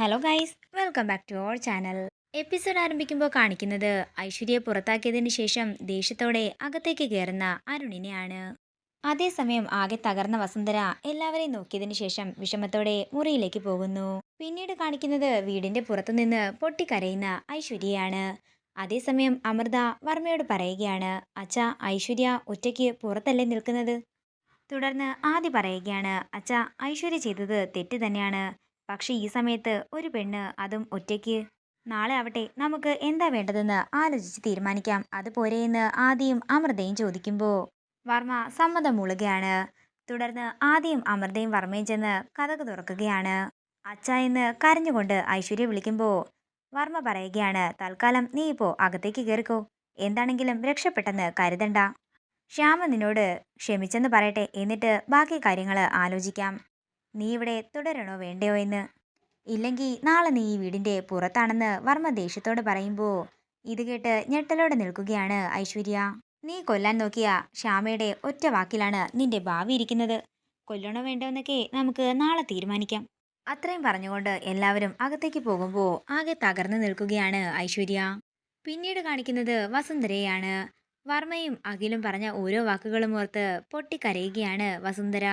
Hello guys welcome back to our channel episode ആരംഭിക്കുമ്പോൾ കാണിക്കുന്നത് ഐശ്വര്യയെ പുറത്താക്കിയതിന് ശേഷം ദേഷ്യത്തോടെ അകത്തേക്ക് കയറുന്ന അരുണിനെയാണ്. അതേസമയം ആകെ തകർന്ന വസുന്ധര എല്ലാവരെയും നോക്കിയതിനു ശേഷം വിഷമത്തോടെ മുറിയിലേക്ക് പോകുന്നു. പിന്നീട് കാണിക്കുന്നത് വീടിന്റെ പുറത്തുനിന്ന് പൊട്ടിക്കരയുന്ന ഐശ്വര്യയാണ്. അതേസമയം അമൃത വർമ്മയോട് പറയുകയാണ് അച്ഛ ഐശ്വര്യ ഒറ്റയ്ക്ക് പുറത്തല്ലേ നിൽക്കുന്നത്? തുടർന്ന് ആദ്യ പറയുകയാണ് അച്ഛ ഐശ്വര്യ ചെയ്തത് തെറ്റ് തന്നെയാണ്. പക്ഷേ ഈ സമയത്ത് ഒരു പെണ്ണ് അതും ഒറ്റയ്ക്ക്. നാളെ ആവട്ടെ നമുക്ക് എന്താ വേണ്ടതെന്ന് ആലോചിച്ച് തീരുമാനിക്കാം. അത് പോരെയെന്ന് ആദ്യം അമൃതയും ചോദിക്കുമ്പോൾ വർമ്മ സമ്മതം മൂളുകയാണ്. തുടർന്ന് ആദ്യം അമൃതയും വർമ്മയും ചെന്ന് കഥക് തുറക്കുകയാണ്. അച്ഛ എന്ന് കരഞ്ഞുകൊണ്ട് ഐശ്വര്യ വിളിക്കുമ്പോൾ വർമ്മ പറയുകയാണ് തൽക്കാലം നീ ഇപ്പോൾ അകത്തേക്ക് കയറിക്കോ എന്താണെങ്കിലും രക്ഷപ്പെട്ടെന്ന് കരുതണ്ട. ശ്യാമ നിന്നോട് ക്ഷമിച്ചെന്ന് പറയട്ടെ. എന്നിട്ട് ബാക്കി കാര്യങ്ങൾ ആലോചിക്കാം. നീ ഇവിടെ തുടരണോ വേണ്ടയോ എന്ന്? ഇല്ലെങ്കിൽ നാളെ നീ ഈ വീടിന്റെ പുറത്താണെന്ന് വർമ്മ ദേഷ്യത്തോട് പറയുമ്പോൾ ഇത് കേട്ട് ഞെട്ടലോടെ നിൽക്കുകയാണ് ഐശ്വര്യ. നീ കൊല്ലാൻ നോക്കിയ ശ്യാമയുടെ ഒറ്റ വാക്കിലാണ് നിന്റെ ഭാവി ഇരിക്കുന്നത്. കൊല്ലണോ വേണ്ടോ എന്നൊക്കെ നമുക്ക് നാളെ തീരുമാനിക്കാം. അത്രയും പറഞ്ഞുകൊണ്ട് എല്ലാവരും അകത്തേക്ക് പോകുമ്പോൾ ആകെ തകർന്നു നിൽക്കുകയാണ് ഐശ്വര്യ. പിന്നീട് കാണിക്കുന്നത് വസുന്ധരയാണ് വർമ്മയും അഖിലും പറഞ്ഞ ഓരോ വാക്കുകളും ഓർത്ത് പൊട്ടിക്കരയുകയാണ് വസുന്ധര.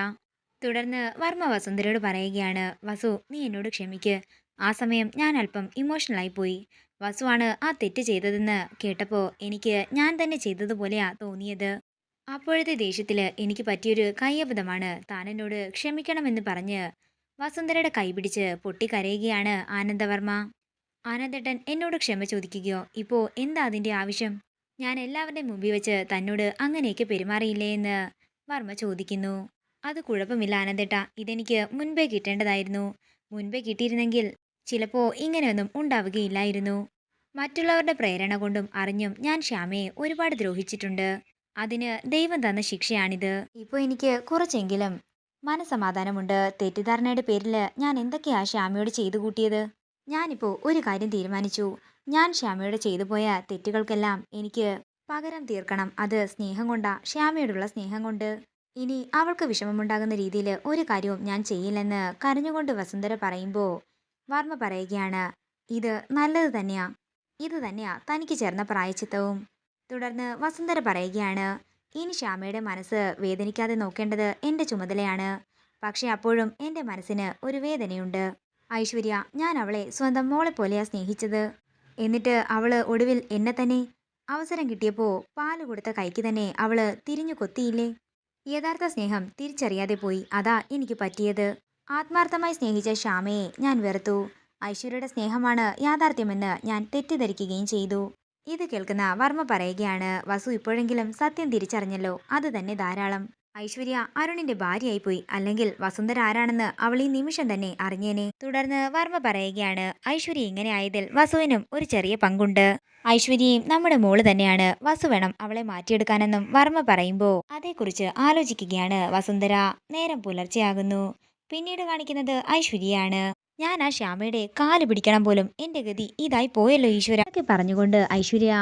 തുടർന്ന് വർമ്മ വസുന്ധരയോട് പറയുകയാണ് വസു നീ എന്നോട് ക്ഷമിക്ക്. ആ സമയം ഞാൻ അല്പം ഇമോഷണലായി പോയി. വസുവാണ് ആ തെറ്റ് ചെയ്തതെന്ന് കേട്ടപ്പോൾ എനിക്ക് ഞാൻ തന്നെ ചെയ്തതുപോലെയാ തോന്നിയത്. അപ്പോഴത്തെ ദേഷ്യത്തിൽ എനിക്ക് പറ്റിയൊരു കയ്യബദ്ധമാണ് താൻ എന്നോട് ക്ഷമിക്കണമെന്ന് പറഞ്ഞ് വസുന്ധരയുടെ കൈപിടിച്ച് പൊട്ടിക്കരയുകയാണ് ആനന്ദവർമ്മ ആനന്ദേട്ടൻ എന്നോട് ക്ഷമ ചോദിക്കുകയോ ഇപ്പോൾ എന്താ അതിന്റെ ആവശ്യം? ഞാൻ എല്ലാവരുടെയും മുമ്പിൽ വെച്ച് തന്നോട് അങ്ങനെയൊക്കെ പെരുമാറിയില്ലേ? എന്ന് വർമ്മ ചോദിക്കുന്നു. അത് കുഴപ്പമില്ല ആനന്ദേട്ട ഇതെനിക്ക് മുൻപേ കിട്ടേണ്ടതായിരുന്നു. മുൻപേ കിട്ടിയിരുന്നെങ്കിൽ ചിലപ്പോൾ ഇങ്ങനെയൊന്നും ഉണ്ടാവുകയില്ലായിരുന്നു. മറ്റുള്ളവരുടെ പ്രേരണ കൊണ്ടും അറിഞ്ഞും ഞാൻ ശ്യാമയെ ഒരുപാട് ദ്രോഹിച്ചിട്ടുണ്ട്. അതിന് ദൈവം തന്ന ശിക്ഷയാണിത്. ഇപ്പോൾ എനിക്ക് കുറച്ചെങ്കിലും മനസമാധാനമുണ്ട് തെറ്റിദ്ധാരണയുടെ പേരിൽ ഞാൻ എന്തൊക്കെയാ ശ്യാമയോട് ചെയ്തു കൂട്ടിയത്? ഞാനിപ്പോൾ ഒരു കാര്യം തീരുമാനിച്ചു. ഞാൻ ശ്യാമയോട് ചെയ്തു പോയ തെറ്റുകൾക്കെല്ലാം എനിക്ക് പകരം തീർക്കണം. അത് സ്നേഹം കൊണ്ടാ ശ്യാമയോടുള്ള സ്നേഹം കൊണ്ട്. ഇനി അവൾക്ക് വിഷമമുണ്ടാകുന്ന രീതിയിൽ ഒരു കാര്യവും ഞാൻ ചെയ്യില്ലെന്ന് കരഞ്ഞുകൊണ്ട് വസുന്ധര പറയുമ്പോൾ വർമ്മ പറയുകയാണ് ഇത് നല്ലത് തന്നെയാ. ഇത് തന്നെയാ തനിക്ക് ചേർന്ന പ്രായച്ചിത്തവും. തുടർന്ന് വസുന്ധര പറയുകയാണ് ഇനി ശ്യാമയുടെ മനസ്സ് വേദനിക്കാതെ നോക്കേണ്ടത് എന്റെ ചുമതലയാണ്. പക്ഷേ അപ്പോഴും എന്റെ മനസ്സിന് ഒരു വേദനയുണ്ട്. ഐശ്വര്യ ഞാൻ അവളെ സ്വന്തം മോളെ പോലെയാ സ്നേഹിച്ചത്. എന്നിട്ട് അവൾ ഒടുവിൽ എന്നെ തന്നെ? അവസരം കിട്ടിയപ്പോൾ പാൽ കൊടുത്ത കൈക്ക് തന്നെ അവൾ തിരിഞ്ഞു കൊത്തിയില്ലേ? യഥാർത്ഥ സ്നേഹം തിരിച്ചറിയാതെ പോയി. അതാ എനിക്ക് പറ്റിയത്. ആത്മാർത്ഥമായി സ്നേഹിച്ച ശ്യാമയെ ഞാൻ വെറുത്തു. ഐശ്വര്യയുടെ സ്നേഹമാണ് യാഥാർത്ഥ്യമെന്ന് ഞാൻ തെറ്റിദ്ധരിക്കുകയും ചെയ്തു. ഇത് കേൾക്കുന്ന വർമ്മ പറയുകയാണ് വസു ഇപ്പോഴെങ്കിലും സത്യം തിരിച്ചറിഞ്ഞല്ലോ. അത് തന്നെ ധാരാളം. ഐശ്വര്യ അരുണിന്റെ ഭാര്യയായി പോയി അല്ലെങ്കിൽ വസുന്ധര ആരാണെന്ന് അവൾ ഈ നിമിഷം തന്നെ അറിഞ്ഞേനെ. തുടർന്ന് വർമ്മ പറയുകയാണ് ഐശ്വര്യ ഇങ്ങനെ ആയതിൽ വസുവിനും ഒരു ചെറിയ പങ്കുണ്ട്. ഐശ്വര്യയും നമ്മുടെ മോൾ തന്നെയാണ്. വസു വേണം അവളെ മാറ്റിയെടുക്കാനെന്നും വർമ്മ പറയുമ്പോൾ അതേക്കുറിച്ച് ആലോചിക്കുകയാണ് വസുന്ധര. നേരം പുലർച്ചെയാകുന്നു. പിന്നീട് കാണിക്കുന്നത് ഐശ്വര്യയാണ്. ഞാൻ ആ ശ്യാമയുടെ കാൽ പിടിക്കണം പോലും എന്റെ ഗതി ഇതായി പോയല്ലോ ഈശ്വര. ഒക്കെ പറഞ്ഞുകൊണ്ട് ഐശ്വര്യ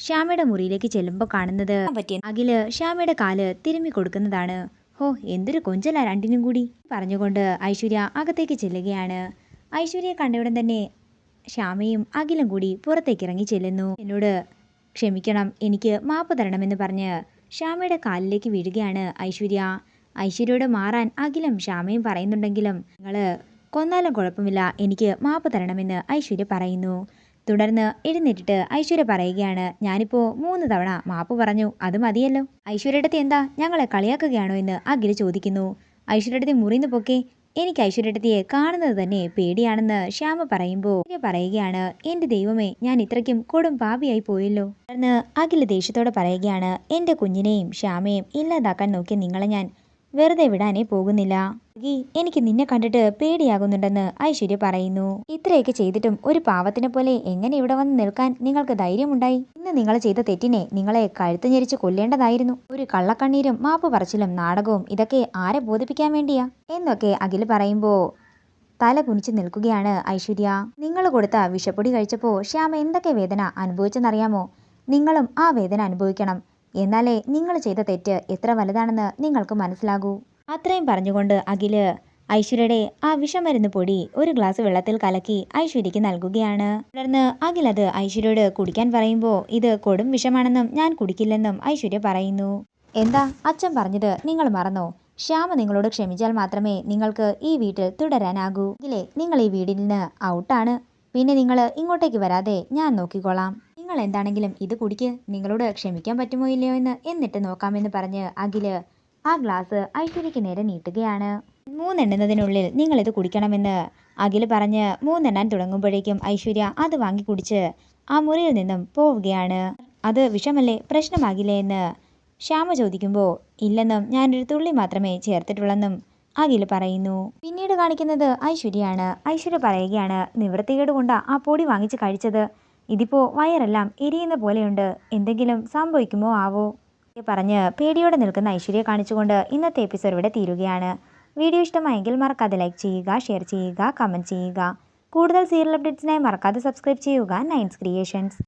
ശ്യാമയുടെ മുറിയിലേക്ക് ചെല്ലുമ്പോൾ കാണുന്നത് പറ്റിയ അഖിൽ ശ്യാമയുടെ കാൽ തിരുമ്മി കൊടുക്കുന്നതാണ്. ഹോ എന്തൊരു കൊഞ്ചല രണ്ടിനും കൂടി. പറഞ്ഞുകൊണ്ട് ഐശ്വര്യ അകത്തേക്ക് ചെല്ലുകയാണ്. ഐശ്വര്യയെ കണ്ടയുടൻ തന്നെ ശ്യാമയും അഖിലും കൂടി പുറത്തേക്ക് ഇറങ്ങി ചെല്ലുന്നു. എന്നോട് ക്ഷമിക്കണം എനിക്ക് മാപ്പ് തരണമെന്ന് പറഞ്ഞ് ശ്യാമയുടെ കാലിലേക്ക് വീഴുകയാണ് ഐശ്വര്യ. ഐശ്വര്യയോട് മാറാൻ അഖിലും ശ്യാമയും പറയുന്നുണ്ടെങ്കിലും നിങ്ങൾ കൊന്നാലും കുഴപ്പമില്ല എനിക്ക് മാപ്പ് തരണമെന്ന് ഐശ്വര്യ പറയുന്നു. തുടർന്ന് എഴുന്നേറ്റിട്ട് ഐശ്വര്യ പറയുകയാണ് ഞാനിപ്പോൾ മൂന്ന് തവണ മാപ്പ് പറഞ്ഞു അത് മതിയല്ലോ. ഐശ്വര്യടത്തി എന്താ ഞങ്ങളെ കളിയാക്കുകയാണോ എന്ന് അഖിൽ ചോദിക്കുന്നു. ഐശ്വര്യടത്തി മുറിന്ന് പൊക്കെ എനിക്ക് ഐശ്വര്യടത്തിയെ കാണുന്നത് തന്നെ പേടിയാണെന്ന് ശ്യാമ പറയുമ്പോൾ പറയുകയാണ് എന്റെ ദൈവമേ ഞാൻ ഇത്രയ്ക്കും കൊടും പാപിയായി പോയല്ലോ. തുടർന്ന് അഖിൽ ദേഷ്യത്തോടെ പറയുകയാണ് എന്റെ കുഞ്ഞിനെയും ശ്യാമയും ഇല്ലാതാക്കാൻ നോക്കിയ നിങ്ങളെ ഞാൻ വെറുതെ വിടാനേ പോകുന്നില്ല. ഗി എനിക്ക് നിന്നെ കണ്ടിട്ട് പേടിയാകുന്നുണ്ടെന്ന് ഐശ്വര്യ പറയുന്നു. ഇത്രയൊക്കെ ചെയ്തിട്ടും ഒരു പാവത്തിനെ പോലെ എങ്ങനെ ഇവിടെ വന്ന് നിൽക്കാൻ നിങ്ങൾക്ക് ധൈര്യമുണ്ടായി? ഇന്ന് നിങ്ങൾ ചെയ്ത തെറ്റിനെ നിങ്ങളെ കഴുത്ത് ഞെരിച്ച് കൊല്ലേണ്ടതായിരുന്നു. ഒരു കള്ളക്കണ്ണീരും മാപ്പ് പറച്ചിലും നാടകവും ഇതൊക്കെ ആരെ ബോധിപ്പിക്കാൻ വേണ്ടിയാ? എന്നൊക്കെ അഖിൽ പറയുമ്പോ തല കുനിച്ച് നിൽക്കുകയാണ് ഐശ്വര്യ. നിങ്ങൾ കൊടുത്ത വിഷപ്പൊടി കഴിച്ചപ്പോൾ ശ്യാമ എന്തൊക്കെ വേദന അനുഭവിച്ചെന്നറിയാമോ? നിങ്ങളും ആ വേദന അനുഭവിക്കണം. എന്നാലേ നിങ്ങൾ ചെയ്ത തെറ്റ് എത്ര വലുതാണെന്ന് നിങ്ങൾക്ക് മനസ്സിലാകൂ. അത്രയും പറഞ്ഞുകൊണ്ട് അഖിൽ ഐശ്വര്യയുടെ ആ വിഷമരുന്ന് പൊടി ഒരു ഗ്ലാസ് വെള്ളത്തിൽ കലക്കി ഐശ്വര്യക്ക് നൽകുകയാണ്. തുടർന്ന് അഖിൽ അത് ഐശ്വര്യയോട് കുടിക്കാൻ പറയുമ്പോൾ ഇത് കൊടും വിഷമാണെന്നും ഞാൻ കുടിക്കില്ലെന്നും ഐശ്വര്യ പറയുന്നു. എന്താ? അച്ഛൻ പറഞ്ഞത് നിങ്ങൾ മറന്നോ? ശ്യാമ നിങ്ങളോട് ക്ഷമിച്ചാൽ മാത്രമേ നിങ്ങൾക്ക് ഈ വീട്ടിൽ തുടരാനാകൂ. ഇല്ലേ നിങ്ങൾ ഈ വീടിൽ നിന്ന് ഔട്ടാണ്. പിന്നെ നിങ്ങൾ ഇങ്ങോട്ടേക്ക് വരാതെ ഞാൻ നോക്കിക്കോളാം. നിങ്ങൾ എന്താണെങ്കിലും ഇത് കുടിക്ക്. നിങ്ങളോട് ക്ഷമിക്കാൻ പറ്റുമോ ഇല്ലയോ എന്ന് എന്നിട്ട് നോക്കാമെന്ന് പറഞ്ഞ് അഖിൽ ആ ഗ്ലാസ് ഐശ്വര്യയ്ക്ക് നേരെ നീട്ടുകയാണ്. മൂന്നെണ്ണുന്നതിനുള്ളിൽ ഇത് കുടിക്കണമെന്ന് അഖിൽ പറഞ്ഞ് മൂന്നെണ്ണാൻ തുടങ്ങുമ്പോഴേക്കും ഐശ്വര്യ അത് വാങ്ങി കുടിച്ച് ആ മുറിയിൽ നിന്നും പോവുകയാണ്. അത് വിഷമല്ലേ? പ്രശ്നമാകില്ലേ എന്ന് ശ്യാമ ചോദിക്കുമ്പോൾ ഇല്ലെന്നും ഞാനൊരു തുള്ളി മാത്രമേ ചേർത്തിട്ടുള്ളെന്നും അഖിൽ പറയുന്നു. പിന്നീട് കാണിക്കുന്നത് ഐശ്വര്യയാണ് ഐശ്വര്യ പറയുകയാണ് നിവൃത്തികേട് കൊണ്ടാ ആ പൊടി വാങ്ങിച്ച് കഴിച്ചത്. ഇതിപ്പോ വയറെല്ലാം എരിയുന്ന പോലെയുണ്ട്. എന്തെങ്കിലും സംഭവിക്കുമോ ആവോ? പറഞ്ഞ് പേടിയോടെ നിൽക്കുന്ന ഐശ്വര്യ കാണിച്ചുകൊണ്ട് ഇന്നത്തെ എപ്പിസോഡ് ഇവിടെ തീരുകയാണ്. വീഡിയോ ഇഷ്ടമായെങ്കിൽ മറക്കാതെ ലൈക്ക് ചെയ്യുക ഷെയർ ചെയ്യുക കമന്റ് ചെയ്യുക. കൂടുതൽ സീരിയൽ അപ്ഡേറ്റ്സിനായി മറക്കാതെ സബ്സ്ക്രൈബ് ചെയ്യുക നയൻസ് ക്രിയേഷൻസ്